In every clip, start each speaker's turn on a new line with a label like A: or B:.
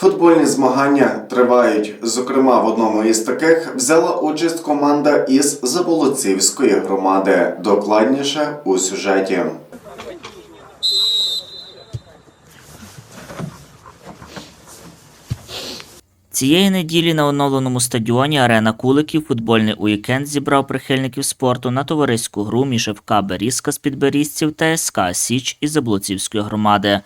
A: Футбольні змагання тривають. Зокрема, в одному із таких взяла участь команда із Заболоцівської громади. Докладніше у сюжеті.
B: Цієї неділі на оновленому стадіоні Арена Куликів футбольний уікенд зібрав прихильників спорту на товариську гру між ФК Берізка з Підберізців та СК Січ із Заблоцівської громади.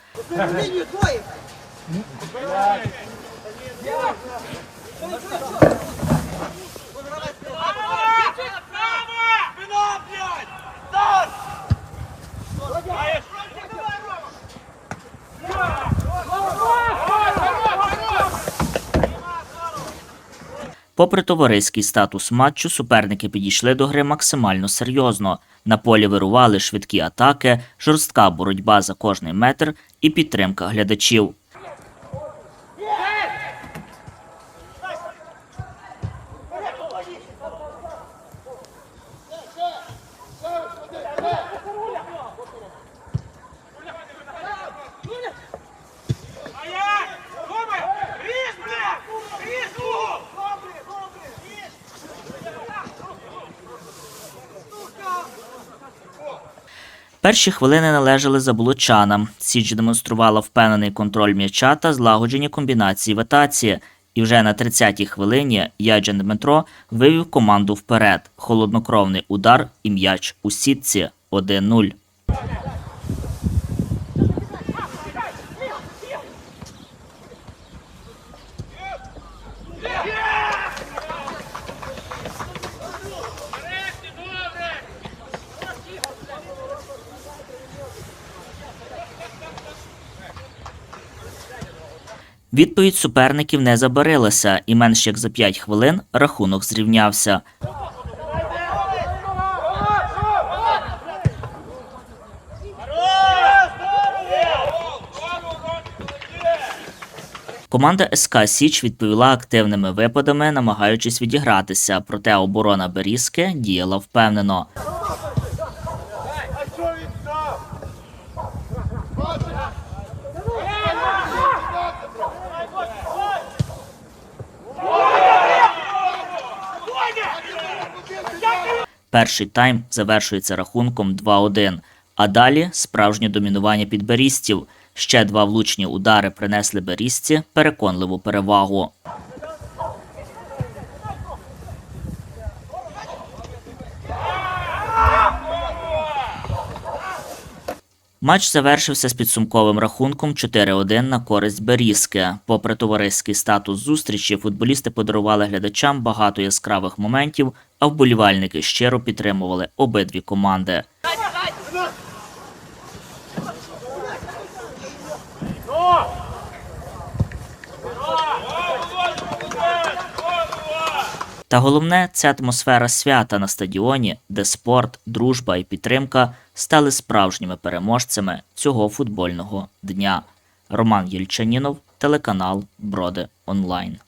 B: Попри товариський статус матчу, суперники підійшли до гри максимально серйозно. На полі вирували швидкі атаки, жорстка боротьба за кожний метр і підтримка глядачів. Перші хвилини належали заболочанам. Січ демонструвала впевнений контроль м'яча та злагоджені комбінації в атаці. І вже на 30-й хвилині Яджен Дмитро вивів команду вперед. Холоднокровний удар і м'яч у сітці 1-0.
C: Нарешті,
B: Відповідь суперників не забарилася, і менш як за 5 хвилин рахунок зрівнявся. Команда СК Січ відповіла активними випадами, намагаючись відігратися, проте оборона Берізки діяла впевнено. Перший тайм завершується рахунком 2-1, а далі справжнє домінування підберістів. Ще два влучні удари принесли берістці переконливу перевагу. Матч завершився з підсумковим рахунком 4-1 на користь Берізки. Попри товариський статус зустрічі, футболісти подарували глядачам багато яскравих моментів, а вболівальники щиро підтримували обидві команди. Та головне це атмосфера свята на стадіоні, де спорт, дружба і підтримка стали справжніми переможцями цього футбольного дня. Роман Єльчанінов, телеканал Броди Онлайн.